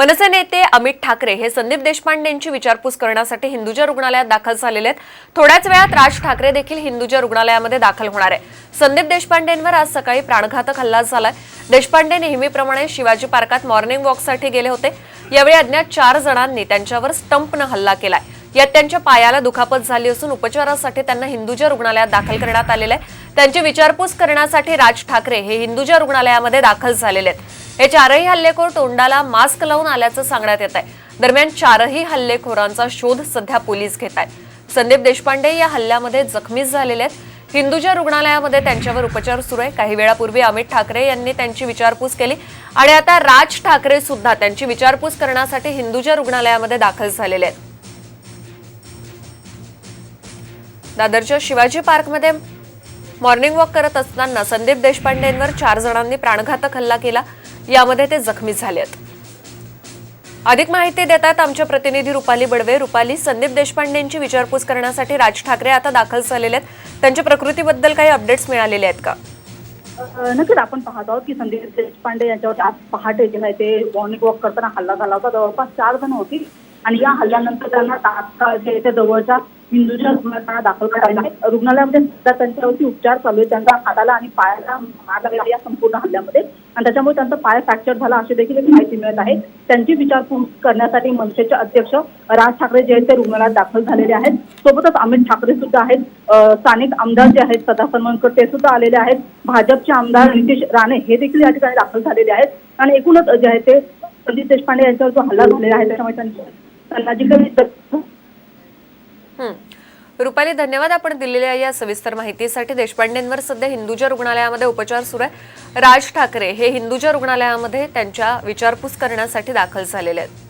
मनसे नेते अमित ठाकरे हे संदीप देशपांडेंची विचारपूस करण्यासाठी हिंदुजा रुग्णालयात दाखल झालेले आहेत. थोड्याच वेळात राज ठाकरे देखील हिंदुजा रुग्णालयामध्ये दाखल होणार आहे संदीप देशपांडेंवर आज सकाळी प्राणघातक हल्ला झालाय. देशपांडे नेहमीप्रमाणे शिवाजी पार्कात मॉर्निंग वॉकसाठी गेले होते. यावेळी अज्ञात चार जणांनी त्यांच्यावर स्टंपनं हल्ला केलाय. यात त्यांच्या पायाला दुखापत झाली असून उपचारासाठी त्यांना हिंदुजा रुग्णालयात दाखल करण्यात आलेले आहे. त्यांची विचारपूस करण्यासाठी राज ठाकरे हे हिंदुजा रुग्णालयामध्ये दाखल झालेले आहेत. हे चारही हल्लेखोर तोंडाला मास्क लावून आल्याचं सांगण्यात येत आहे दरम्यान चारही हल्लेखोरांचा शोध सध्या पोलीस घेत आहेत. संदीप देशपांडे या हल्ल्यामध्ये जखमी झालेले आहेत. हिंदुजा रुग्णालयामध्ये त्यांच्यावर उपचार सुरू आहे. काही वेळापूर्वी अमित ठाकरे यांनी त्यांची विचारपूस केली आणि आता राज ठाकरे सुद्धा त्यांची विचारपूस करण्यासाठी हिंदुजा रुग्णालयामध्ये दाखल झालेले आहेत. दादरच्या शिवाजी पार्कमध्ये मॉर्निंग वॉक करत असताना संदीप देशपांडेंवर चार जणांनी प्राणघातक हल्ला केला. यामध्ये ते जखमी झाले अधिक माहिती देतात आमच्या प्रतिनिधी रुपाली बडवे. रुपाली संदीप देशपांडेंची विचारपूस करण्यासाठी राज ठाकरे आता दाखल झालेले आहेत. त्यांच्या प्रकृतीबद्दल काही अपडेट्स मिळालेले आहेत का? नक्कीच आपण पाहत आहोत की संदीप देशपांडे यांच्यावर आज पहाटे जे आहे ते मॉर्निंग वॉक करताना हल्ला झाला होता. जवळपास चार जण होती. आणि या हल्ल्यानंतर त्यांना तात्काळ जे ते जवळच्या हिंदूच्या रुग्णालयात दाखल करायला आहे रुग्णालयामध्ये सुद्धा त्यांच्यावरती उपचार चालू आहे त्यांचा हाताला आणि पायाला मार लागला या संपूर्ण हल्ल्यामध्ये. आणि त्याच्यामुळे त्यांचा पाय फ्रॅक्चर झाला अशी देखील माहिती मिळत आहे. त्यांची विचारपूस करण्यासाठी मनसेचे अध्यक्ष राज ठाकरे जे आहेत ते रुग्णालयात दाखल झालेले आहेत. सोबतच अमित ठाकरे सुद्धा आहेत. स्थानिक आमदार जे आहेत सदा सन्मानकर ते सुद्धा आलेले आहेत. भाजपचे आमदार नितीश राणे हे देखील या ठिकाणी दाखल झालेले आहेत. आणि एकूणच जे आहे ते संदीप देशपांडे यांच्यावर जो हल्ला झालेला आहे त्याच्यामुळे त्यांना जी काही रुपाली धन्यवाद आपण दिलेल्या या सविस्तर माहितीसाठी. देशपांडेंवर सध्या हिंदुजा रुग्णालयामध्ये उपचार सुरू आहे. राज ठाकरे हे हिंदुजा रुग्णालयामध्ये त्यांच्या विचारपूस करण्यासाठी दाखल झालेले आहेत.